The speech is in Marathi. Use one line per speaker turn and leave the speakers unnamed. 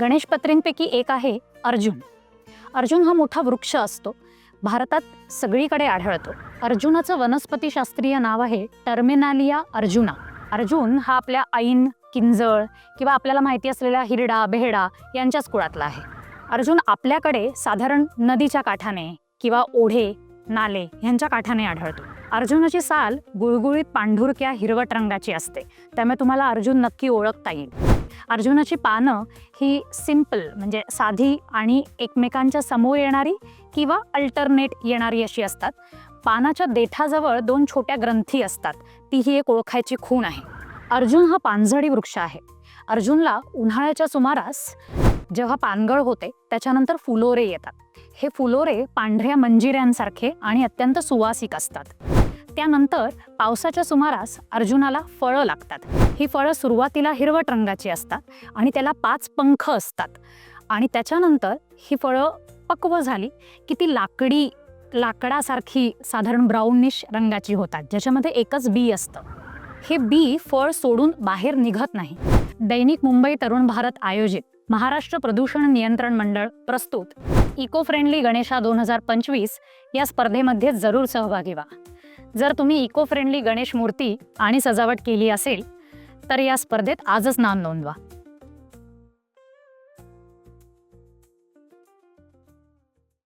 गणेशपत्रींपैकी एक आहे अर्जुन. अर्जुन हा मोठा वृक्ष असतो. भारतात सगळीकडे आढळतो. अर्जुनाचं वनस्पतीशास्त्रीय नाव आहे टर्मिनालिया अर्जुना. अर्जुन हा आपल्या ऐन किंजळ किंवा आपल्याला माहिती असलेल्या हिरडा बेहडा यांच्याच कुळातला आहे. अर्जुन आपल्याकडे साधारण नदीच्या काठाने किंवा ओढे नाले ह्यांच्या काठाने आढळतो. अर्जुनाची साल गुळगुळीत पांढुरक्या हिरवट रंगाची असते. त्यामुळे तुम्हाला अर्जुन नक्की ओळखता येईल. अर्जुनाची पानं ही सिंपल म्हणजे साधी आणि एकमेकांच्या समोर येणारी किंवा अल्टरनेट येणारी अशी असतात. पानाच्या देठाजवळ दोन छोट्या ग्रंथी असतात. ती ही एक ओळखायची खूण आहे. अर्जुन हा पानझडी वृक्ष आहे. अर्जुनला उन्हाळ्याच्या सुमारास जेव्हा पानगळ होते त्याच्यानंतर फुलोरे येतात. हे फुलोरे पांढऱ्या मंजिऱ्यांसारखे आणि अत्यंत सुवासिक असतात. त्यानंतर पावसाच्या सुमारास अर्जुनाला फळं लागतात. ही फळं सुरुवातीला हिरवट रंगाची असतात आणि त्याला पाच पंख असतात. आणि त्याच्यानंतर ही फळं पक्व झाली की ती लाकडी लाकडासारखी साधारण ब्राऊनिश रंगाची होतात ज्याच्यामध्ये एकच बी असतं. हे बी फळ सोडून बाहेर निघत नाही. दैनिक मुंबई तरुण भारत आयोजित महाराष्ट्र प्रदूषण नियंत्रण मंडळ प्रस्तुत. इको फ्रेंडली गणेशा दोन हजार पंचवीस या स्पर्धेमध्ये जरूर सहभागी व्हा. जर तुम्ही इको फ्रेंडली गणेश मूर्ती आणि सजावट केली असेल तर या स्पर्धेत आजच नाम नोंदवा.